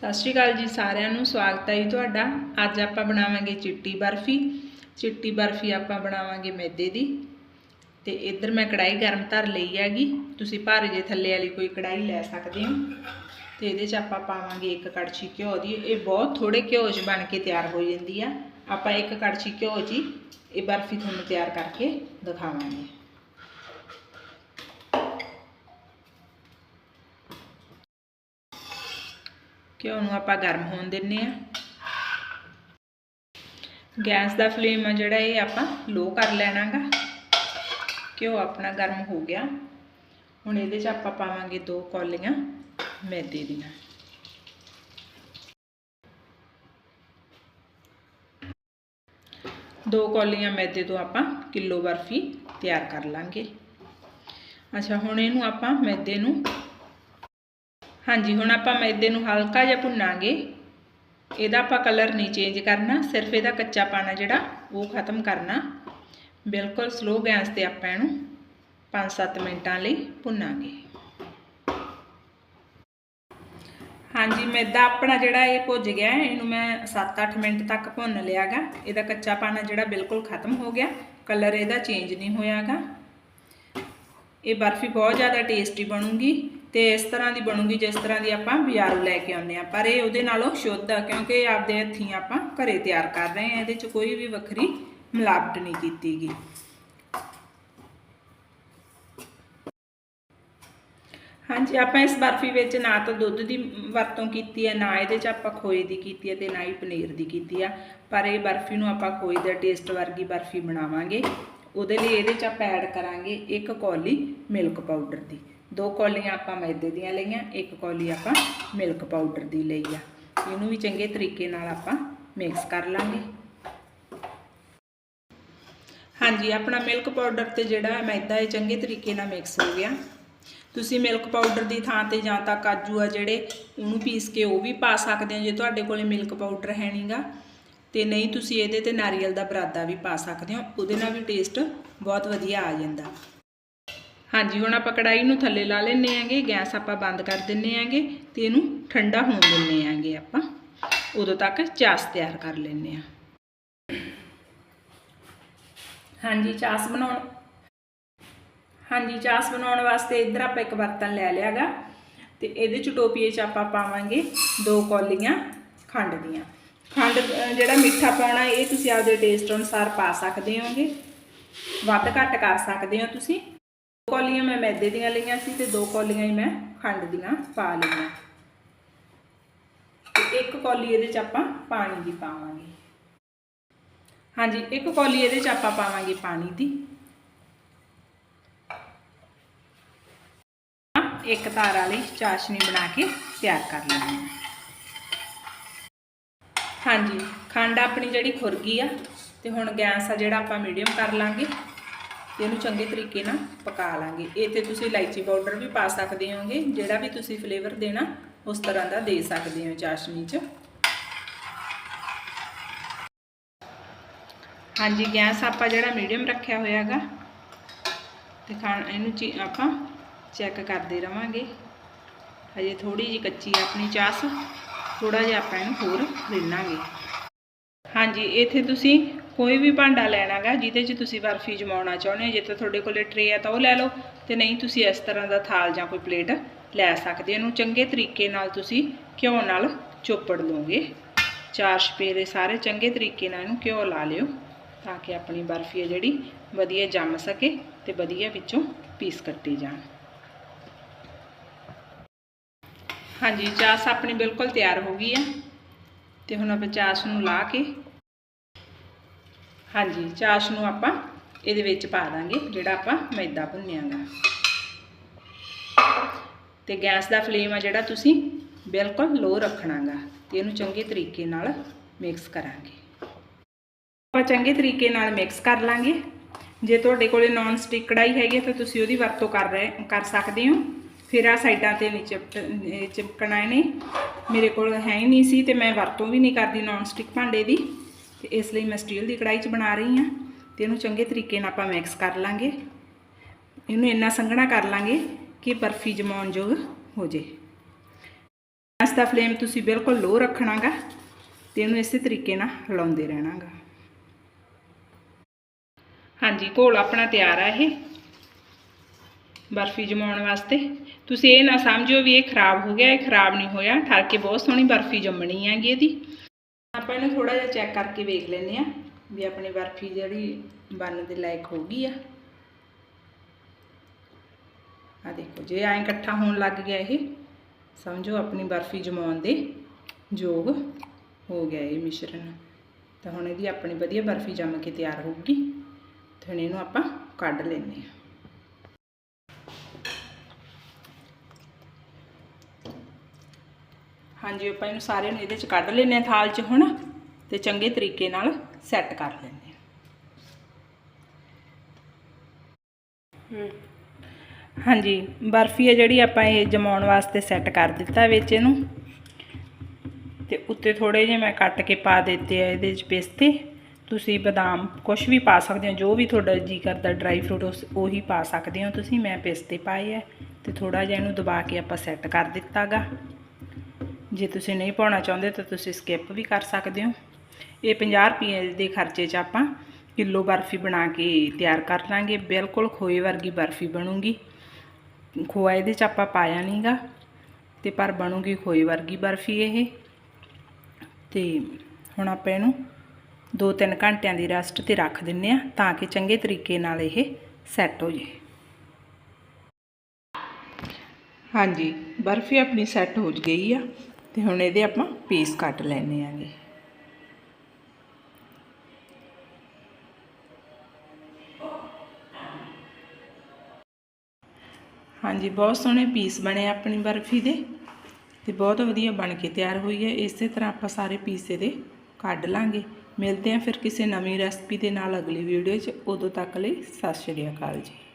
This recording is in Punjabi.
ਸਤਿ ਸ਼੍ਰੀ ਅਕਾਲ ਜੀ ਸਾਰਿਆਂ ਨੂੰ, ਸਵਾਗਤ ਹੈ ਜੀ ਤੁਹਾਡਾ। ਅੱਜ ਆਪਾਂ ਬਣਾਵਾਂਗੇ ਚਿੱਟੀ ਬਰਫੀ। ਚਿੱਟੀ ਬਰਫੀ ਆਪਾਂ ਬਣਾਵਾਂਗੇ ਮੈਦੇ ਦੀ। ਤੇ ਇੱਧਰ ਮੈਂ ਕੜਾਈ ਗਰਮ ਧਰ ਲਈ ਹੈਗੀ। ਤੁਸੀਂ ਭਾਰੇ ਜੇ ਥੱਲੇ ਵਾਲੀ ਕੋਈ ਕੜਾਈ ਲੈ ਸਕਦੇ ਹੋ। ਤੇ ਇਹਦੇ 'ਚ ਆਪਾਂ ਪਾਵਾਂਗੇ ਇੱਕ ਕੜਛੀ ਘਿਓ ਦੀ। ਇਹ ਬਹੁਤ ਥੋੜੇ ਘਿਓ 'ਚ ਬਣ ਕੇ ਤਿਆਰ ਹੋ ਜਾਂਦੀ ਆ। ਆਪਾਂ ਇੱਕ ਕੜਛੀ ਘਿਓ 'ਚ ਹੀ ਇਹ ਬਰਫੀ ਤੁਹਾਨੂੰ ਤਿਆਰ ਕਰਕੇ ਦਿਖਾਵਾਂਗੇ। ਘਿਓ ਨੂੰ ਆਪਾਂ ਗਰਮ ਹੋਣ ਦਿੰਨੇ ਆ ਗੈਸ ਦਾ ਫਲੇਮ ਆ ਜਿਹੜਾ ਇਹ ਆਪਾਂ ਲੋ ਕਰ ਲੈਣਾਗਾ ਘਿਓ ਆਪਣਾ ਗਰਮ ਹੋ ਗਿਆ ਹੁਣ ਇਹਦੇ 'ਚ ਆਪਾਂ ਪਾਵਾਂਗੇ ਦੋ ਕੌਲੀਆਂ ਮੈਦੇ ਦੀਆਂ ਦੋ ਕੌਲੀਆਂ ਮੈਦੇ ਤੋਂ ਆਪਾਂ ਕਿਲੋ ਬਰਫੀ ਤਿਆਰ ਕਰ ਲਾਂਗੇ ਅੱਛਾ ਹੁਣ ਇਹਨੂੰ ਆਪਾਂ ਮੈਦੇ ਨੂੰ ਹਾਂਜੀ, ਹੁਣ ਆਪਾਂ ਮੈਦੇ ਨੂੰ ਹਲਕਾ ਜਿਹਾ ਭੁੰਨਾਂਗੇ। ਇਹਦਾ ਆਪਾਂ ਕਲਰ ਨਹੀਂ ਚੇਂਜ ਕਰਨਾ, ਸਿਰਫ ਇਹਦਾ ਕੱਚਾ ਪਾਣਾ ਜਿਹੜਾ, ਉਹ ਖਤਮ ਕਰਨਾ। ਬਿਲਕੁਲ ਸਲੋ ਗੈਸ ਤੇ ਆਪਾਂ ਇਹਨੂੰ 5-7 ਮਿੰਟਾਂ ਲਈ ਭੁੰਨਾਂਗੇ। ਹਾਂਜੀ ਮੈਦਾ ਆਪਣਾ ਜਿਹੜਾ ਇਹ ਭੁੱਜ ਗਿਆ, ਇਹਨੂੰ ਮੈਂ 7-8 ਮਿੰਟ ਤੱਕ ਭੁੰਨ ਲਿਆਗਾ। ਇਹਦਾ ਕੱਚਾ ਪਾਣਾ ਜਿਹੜਾ ਬਿਲਕੁਲ ਖਤਮ ਹੋ ਗਿਆ ਕਲਰ ਇਹਦਾ ਚੇਂਜ ਨਹੀਂ ਹੋਇਆਗਾ। ਇਹ ਬਰਫੀ ਬਹੁਤ ਜ਼ਿਆਦਾ ਟੇਸਟੀ ਬਣੂਗੀ। ਤੇ ਇਸ ਤਰ੍ਹਾਂ ਦੀ ਬਣੂਗੀ, ਜਿਸ ਤਰ੍ਹਾਂ ਦੀ ਆਪਾਂ ਬਾਜ਼ਾਰੋਂ ਲੈ ਕੇ ਆਉਂਦੇ ਆ ਪਰ ਇਹ ਉਹਦੇ ਨਾਲੋਂ ਸ਼ੁੱਧ ਆ, ਕਿਉਂਕਿ ਆਪਦੇ ਹੱਥੀਂ ਆਪਾਂ ਘਰੇ ਤਿਆਰ ਕਰ ਰਹੇ ਆ ਇਹਦੇ 'ਚ ਕੋਈ ਵੀ ਵੱਖਰੀ ਮਿਲਾਵਟ ਨਹੀਂ ਕੀਤੀ ਗਈ ਹਾਂਜੀ, ਆਪਾਂ ਇਸ ਬਰਫੀ ਵਿੱਚ ਨਾ ਤਾਂ ਦੁੱਧ ਦੀ ਵਰਤੋਂ ਕੀਤੀ ਹੈ, ਨਾ ਇਹਦੇ 'ਚ ਆਪਾਂ ਖੋਏ ਦੀ ਕੀਤੀ ਹੈ ਤੇ ਨਾ ਹੀ ਪਨੀਰ ਦੀ ਕੀਤੀ ਆ। ਪਰ ਇਹ ਬਰਫੀ ਨੂੰ ਆਪਾਂ ਖੋਏ ਦਾ ਟੇਸਟ ਵਰਗੀ ਬਰਫੀ ਬਣਾਵਾਂਗੇ। ਉਹਦੇ ਲਈ ਇਹਦੇ 'ਚ ਆਪਾਂ ਐਡ ਕਰਾਂਗੇ ਇੱਕ ਕੌਲੀ ਮਿਲਕ ਪਾਊਡਰ ਦੀ। ਦੋ ਕੌਲੀਆਂ ਆਪਾਂ ਮੈਦੇ ਦੀਆਂ ਲਈਆਂ, ਇੱਕ ਕੌਲੀ ਆਪਾਂ ਮਿਲਕ ਪਾਊਡਰ ਦੀ ਲਈ ਆ। ਇਹਨੂੰ ਵੀ ਚੰਗੇ ਤਰੀਕੇ ਨਾਲ ਆਪਾਂ ਮਿਕਸ ਕਰ ਲਾਂਗੇ। ਹਾਂਜੀ, ਆਪਣਾ ਮਿਲਕ ਪਾਊਡਰ ਤੇ ਜਿਹੜਾ ਮੈਦਾ ਇਹ ਚੰਗੇ ਤਰੀਕੇ ਨਾਲ ਮਿਕਸ ਹੋ ਗਿਆ। ਤੁਸੀਂ ਮਿਲਕ ਪਾਊਡਰ ਦੀ ਥਾਂ ਤੇ ਜਾਂ ਤਾਂ ਕਾਜੂ ਆ ਜਿਹੜੇ, ਉਹਨੂੰ ਪੀਸ ਕੇ ਉਹ ਵੀ ਪਾ ਸਕਦੇ ਹੋ ਜੇ ਤੁਹਾਡੇ ਕੋਲੇ ਮਿਲਕ ਪਾਊਡਰ ਹੈ ਨਹੀਂਗਾ ਤੇ ਨਹੀਂ, ਤੁਸੀਂ ਇਹਦੇ ਤੇ ਨਾਰੀਅਲ ਦਾ ਬਰਾਦਾ ਵੀ ਪਾ ਸਕਦੇ ਹੋ, ਉਹਦੇ ਨਾਲ ਵੀ ਟੇਸਟ ਬਹੁਤ ਵਧੀਆ ਆ ਜਾਂਦਾ। ਹਾਂਜੀ, ਹੁਣ ਆਪਾਂ ਕੜਾਈ ਨੂੰ ਥੱਲੇ ਲਾ ਲੈਨੇ ਆਂਗੇ ਗੈਸ ਆਪਾਂ ਬੰਦ ਕਰ ਦਿੰਨੇ ਆਂਗੇ ਤੇ ਇਹਨੂੰ ਠੰਡਾ ਹੋਣ ਦਿੰਨੇ ਆਂਗੇ ਆਪਾਂ। ਉਦੋਂ ਤੱਕ ਚਾਸ ਤਿਆਰ ਕਰ ਲੈਨੇ ਆ ਹਾਂਜੀ, ਚਾਸ ਬਣਾਉਣ ਹਾਂਜੀ, ਚਾਸ ਬਣਾਉਣ ਵਾਸਤੇ ਇੱਧਰ ਆਪਾਂ ਇੱਕ ਬਰਤਨ ਲੈ ਲਿਆਗਾ ਤੇ ਇਹਦੇ ਚ ਟੋਪੀਏ ਚ ਆਪਾਂ ਪਾਵਾਂਗੇ ਦੋ ਕੌਲੀਆਂ ਖੰਡ ਦੀਆਂ। ਖੰਡ ਜਿਹੜਾ ਮਿੱਠਾ ਪਾਉਣਾ, ਇਹ ਤੁਸੀਂ ਆਪਦੇ ਟੇਸਟ ਅਨੁਸਾਰ ਪਾ ਸਕਦੇ ਹੋਗੇ। ਵੱਧ ਘੱਟ ਕਰ ਸਕਦੇ ਹੋ ਤੁਸੀਂ। ਕੌਲੀਆਂ ਮੈਂ ਮੈਦੇ ਦੀਆਂ ਲਈਆਂ ਸੀ ਤੇ ਦੋ ਕੌਲੀਆਂ ਹੀ ਮੈਂ ਖੰਡ ਦੀਆਂ ਪਾ ਲਈਆਂ। ਤੇ ਇੱਕ ਕੌਲੀ ਇਹਦੇ ਚ ਆਪਾਂ ਪਾਣੀ ਦੀ ਪਾਵਾਂਗੇ। ਹਾਂਜੀ, ਇੱਕ ਕੌਲੀ ਇਹਦੇ ਚ ਆਪਾਂ ਪਾਵਾਂਗੇ ਪਾਣੀ ਦੀ। ਇੱਕ ਧਾਰ ਵਾਲੀ ਚਾਸ਼ਨੀ ਬਣਾ ਕੇ ਤਿਆਰ ਕਰ ਲੈਣੀ ਹੈ। ਹਾਂਜੀ, ਖੰਡ ਆਪਣੀ ਜਿਹੜੀ ਖੁਰ ਗਈ ਆ, ਤੇ ਹੁਣ ਗੈਸ ਆ ਜਿਹੜਾ ਆਪਾਂ ਮੀਡੀਅਮ ਕਰ ਲਾਂਗੇ। ਤੇ ਇਹਨੂੰ ਚੰਗੇ ਤਰੀਕੇ ਨਾਲ ਪਕਾ ਲਾਂਗੇ। ਇਹ ਤੇ ਤੁਸੀਂ ਇਲਾਇਚੀ ਪਾਊਡਰ ਵੀ ਪਾ ਸਕਦੇ ਹੋਗੇ, ਜਿਹੜਾ ਵੀ ਤੁਸੀਂ ਫਲੇਵਰ ਦੇਣਾ, ਉਸ ਤਰ੍ਹਾਂ ਦਾ ਦੇ ਸਕਦੇ ਹੋ ਚਾਸ਼ਨੀ 'ਚ। ਹਾਂਜੀ, ਗੈਸ ਆਪਾਂ ਜਿਹੜਾ ਮੀਡੀਅਮ ਰੱਖਿਆ ਹੋਇਆਗਾ, ਤੇ ਖਾਣ ਇਹਨੂੰ ਆਪਾਂ ਚੈੱਕ ਕਰਦੇ ਰਵਾਂਗੇ। ਹਜੇ ਥੋੜੀ ਜਿਹੀ ਕੱਚੀ ਆਪਣੀ ਚਾਸ ਥੋੜਾ ਜਿਹਾ ਆਪਾਂ ਇਹਨੂੰ ਹੋਰ ਰਿੰਨਾਂਗੇ। ਹਾਂਜੀ, ਇੱਥੇ ਤੁਸੀਂ ਕੋਈ ਵੀ ਭਾਂਡਾ ਲੈਣਾਗਾ ਜਿਹਦੇ 'ਚ ਤੁਸੀਂ ਬਰਫੀ ਜਮਾਉਣਾ ਚਾਹੁੰਦੇ ਹੋ, ਜੇ ਤਾਂ ਤੁਹਾਡੇ ਕੋਲੇ ਟਰੇ ਆ ਤਾਂ ਉਹ ਲੈ ਲਓ, ਤੇ ਨਹੀਂ ਤੁਸੀਂ ਇਸ ਤਰ੍ਹਾਂ ਦਾ ਥਾਲ ਜਾਂ ਕੋਈ ਪਲੇਟ ਲੈ ਸਕਦੇ ਇਹਨੂੰ ਚੰਗੇ ਤਰੀਕੇ ਨਾਲ ਤੁਸੀਂ ਘਿਓ ਨਾਲ ਚੋਪੜ ਲਓਗੇ। ਚਾਰ ਛਪੇਰੇ ਸਾਰੇ ਚੰਗੇ ਤਰੀਕੇ ਨਾਲ ਇਹਨੂੰ ਘਿਓ ਲਾ ਲਿਓ, ਤਾਂ ਕਿ ਆਪਣੀ ਬਰਫੀ ਹੈ ਜਿਹੜੀ ਵਧੀਆ ਜੰਮ ਸਕੇ ਤੇ ਵਧੀਆ ਵਿੱਚੋਂ ਪੀਸ ਕੱਟੇ ਜਾਣ। ਹਾਂਜੀ ਚਾਸ ਆਪਣੀ ਬਿਲਕੁਲ ਤਿਆਰ ਹੋ ਗਈ ਆ, ਤੇ ਹੁਣ ਆਪਾਂ ਚਾਸ ਨੂੰ ਲਾ ਕੇ ਹਾਂਜੀ, ਚਾਸ ਨੂੰ ਆਪਾਂ ਇਹਦੇ ਵਿੱਚ ਪਾ ਦਾਂਗੇ, ਜਿਹੜਾ ਆਪਾਂ ਮੈਦਾ ਭੁੰਨਿਆਗਾ। ਤੇ ਗੈਸ ਦਾ ਫਲੇਮ ਆ ਜਿਹੜਾ ਤੁਸੀਂ ਬਿਲਕੁਲ ਲੋ ਰੱਖਣਾਗਾ ਤੇ ਇਹਨੂੰ ਚੰਗੇ ਤਰੀਕੇ ਨਾਲ ਮਿਕਸ ਕਰਾਂਗੇ। ਆਪਾਂ ਚੰਗੇ ਤਰੀਕੇ ਨਾਲ ਮਿਕਸ ਕਰ ਲਾਂਗੇ। ਜੇ ਤੁਹਾਡੇ ਕੋਲੇ ਨਾਨ ਸਟਿਕ ਕੜਾਈ ਹੈਗੀ ਹੈ ਤਾਂ ਤੁਸੀਂ ਉਹਦੀ ਵਰਤੋਂ ਕਰ ਰਹੇ, ਕਰ ਸਕਦੇ ਹੋ। ਫਿਰ ਆ ਸਾਈਡਾਂ ਤੇ ਨਹੀਂ ਚਿਪਟ ਚਿਪਕਣਾ ਨੇ ਮੇਰੇ ਕੋਲ ਹੈ ਹੀ ਨਹੀਂ ਸੀ ਤੇ ਮੈਂ ਵਰਤੋਂ ਵੀ ਨਹੀਂ ਕਰਦੀ ਨਾਨ ਸਟਿਕ ਭਾਂਡੇ ਦੀ। ਤੇ ਇਸ ਲਈ ਮੈਂ ਸਟੀਲ ਦੀ ਕੜਾਈ 'ਚ ਬਣਾ ਰਹੀ ਹਾਂ ਤੇ ਇਹਨੂੰ ਚੰਗੇ ਤਰੀਕੇ ਨਾਲ ਆਪਾਂ ਮਿਕਸ ਕਰ ਲਾਂਗੇ। ਇਹਨੂੰ ਇੰਨਾ ਸੰਘਣਾ ਕਰ ਲਾਂਗੇ ਕਿ ਬਰਫੀ ਜਮਾਉਣ ਯੋਗ ਹੋ ਜੇ। ਗੈਸ ਦਾ ਫਲੇਮ ਤੁਸੀਂ ਬਿਲਕੁਲ ਲੋ ਰੱਖਣਾਗਾ ਤੇ ਇਹਨੂੰ ਇਸੇ ਤਰੀਕੇ ਨਾਲ ਹਿਲਾਉਂਦੇ ਰਹਿਣਾਗਾ। ਹਾਂਜੀ, ਘੋਲ ਆਪਣਾ ਤਿਆਰ ਆ ਇਹ ਬਰਫੀ ਜਮਾਉਣ ਵਾਸਤੇ। ਤੁਸੀਂ ਇਹ ਨਾ ਸਮਝਿਓ ਵੀ ਇਹ ਖਰਾਬ ਹੋ ਗਿਆ, ਇਹ ਖਰਾਬ ਨਹੀਂ ਹੋਇਆ। ਠਰ ਕੇ ਬਹੁਤ ਸੋਹਣੀ ਬਰਫੀ ਜੰਮਣੀ ਹੈਗੀ ਇਹਦੀ। ਆਪਾਂ ਇਹਨੂੰ ਥੋੜਾ ਜਿਹਾ ਚੈੱਕ ਕਰਕੇ ਵੇਖ ਲੈਂਦੇ ਆ ਵੀ ਆਪਣੀ ਬਰਫੀ ਜਿਹੜੀ ਬਣਨ ਦੇ ਲਾਇਕ ਹੋ ਗਈ ਆ। ਆ ਦੇਖੋ, ਜੇ ਐਂ ਇਕੱਠਾ ਹੋਣ ਲੱਗ ਗਿਆ ਇਹ, ਸਮਝੋ ਆਪਣੀ ਬਰਫੀ ਜਮਾਉਣ ਦੇ ਯੋਗ ਹੋ ਗਿਆ ਇਹ ਮਿਸ਼ਰਣ ਤਾਂ ਹੁਣ ਇਹਦੀ ਆਪਣੀ ਵਧੀਆ ਬਰਫੀ ਜੰਮ ਕੇ ਤਿਆਰ ਹੋਊਗੀ। ਤੇ ਹੁਣ ਇਹਨੂੰ ਆਪਾਂ ਕੱਢ ਲੈਂਦੇ ਹਾਂ। ਹਾਂਜੀ ਆਪਾਂ ਇਹਨੂੰ ਸਾਰੇ ਨੂੰ ਇਹਦੇ ਚ ਕੱਢ ਲੈਨੇ ਆ ਥਾਲ 'ਚ ਹੁਣ ਤੇ ਚੰਗੇ ਤਰੀਕੇ ਨਾਲ ਸੈੱਟ ਕਰ ਲੈਂਦੇ ਆ ਹਾਂਜੀ ਬਰਫੀ ਹੈ ਜਿਹੜੀ ਆਪਾਂ ਇਹ ਜਮਾਉਣ ਵਾਸਤੇ ਸੈੱਟ ਕਰ ਦਿੱਤਾ ਵਿੱਚ ਇਹਨੂੰ। ਤੇ ਉੱਤੇ ਥੋੜੇ ਜਿਹੇ ਮੈਂ ਕੱਟ ਕੇ ਪਾ ਦਿੱਤੇ ਆ ਇਹਦੇ ਵਿੱਚ ਪਿਸਤੇ। ਤੁਸੀਂ ਬਦਾਮ ਕੁਝ ਵੀ ਪਾ ਸਕਦੇ ਹੋ ਜੋ ਵੀ ਤੁਹਾਡਾ ਜੀ ਕਰਦਾ ਡਰਾਈ ਫਰੂਟ ਉਸ ਉਹੀ ਪਾ ਸਕਦੇ ਹੋ ਤੁਸੀਂ। ਮੈਂ ਪਿਸਤੇ ਪਾਏ ਆ ਤੇ ਥੋੜਾ ਜਿਹਾ ਇਹਨੂੰ ਦਬਾ ਕੇ ਆਪਾਂ ਸੈੱਟ ਕਰ ਦਿੱਤਾਗਾ ਜੇ ਤੁਸੀਂ ਨਹੀਂ ਪਾਉਣਾ ਚਾਹੁੰਦੇ ਤਾਂ ਤੁਸੀਂ ਸਕਿਪ ਵੀ ਕਰ ਸਕਦੇ ਹੋ। ਇਹ 50 ਰੁਪਏ ਦੇ ਖਰਚੇ 'ਚ ਆਪਾਂ ਕਿਲੋ ਬਰਫੀ ਬਣਾ ਕੇ ਤਿਆਰ ਕਰ ਲਾਂਗੇ। ਬਿਲਕੁਲ ਖੋਏ ਵਰਗੀ ਬਰਫੀ ਬਣੂਗੀ। ਖੋਆ ਇਹਦੇ 'ਚ ਆਪਾਂ ਪਾਇਆ ਨਹੀਂਗਾ ਤੇ ਪਰ ਬਣੂਗੀ ਖੋਏ ਵਰਗੀ ਬਰਫੀ ਇਹ। ਤੇ ਹੁਣ ਆਪਾਂ ਇਹਨੂੰ 2-3 ਘੰਟਿਆਂ ਦੀ ਰੈਸਟ ਤੇ ਰੱਖ ਦਿੰਨੇ ਆ ਤਾਂ ਕਿ ਚੰਗੇ ਤਰੀਕੇ ਨਾਲ ਇਹ ਸੈੱਟ ਹੋ ਜੇ ਹਾਂਜੀ, ਬਰਫੀ ਆਪਣੀ ਸੈੱਟ ਹੋ ਗਈ ਆ। ਤੇ ਹੁਣ ਇਹਦੇ ਆਪਾਂ ਪੀਸ ਕੱਟ ਲੈਣੇ ਆਗੇ। ਹਾਂਜੀ, ਬਹੁਤ ਸੋਹਣੇ ਪੀਸ ਬਣੇ ਆਪਣੀ ਬਰਫੀ ਦੇ ਤੇ ਬਹੁਤ ਵਧੀਆ ਬਣ ਕੇ ਤਿਆਰ ਹੋਈ ਹੈ। ਇਸੇ ਤਰ੍ਹਾਂ ਆਪਾਂ ਸਾਰੇ ਪੀਸ ਇਹਦੇ ਕੱਢ ਲਾਂਗੇ। ਮਿਲਦੇ ਹਾਂ ਫਿਰ ਕਿਸੇ ਨਵੀਂ ਰੈਸਪੀ ਦੇ ਨਾਲ ਅਗਲੀ ਵੀਡੀਓ 'ਚ। ਉਦੋਂ ਤੱਕ ਲਈ ਸਤਿ ਸ਼੍ਰੀ ਅਕਾਲ ਜੀ।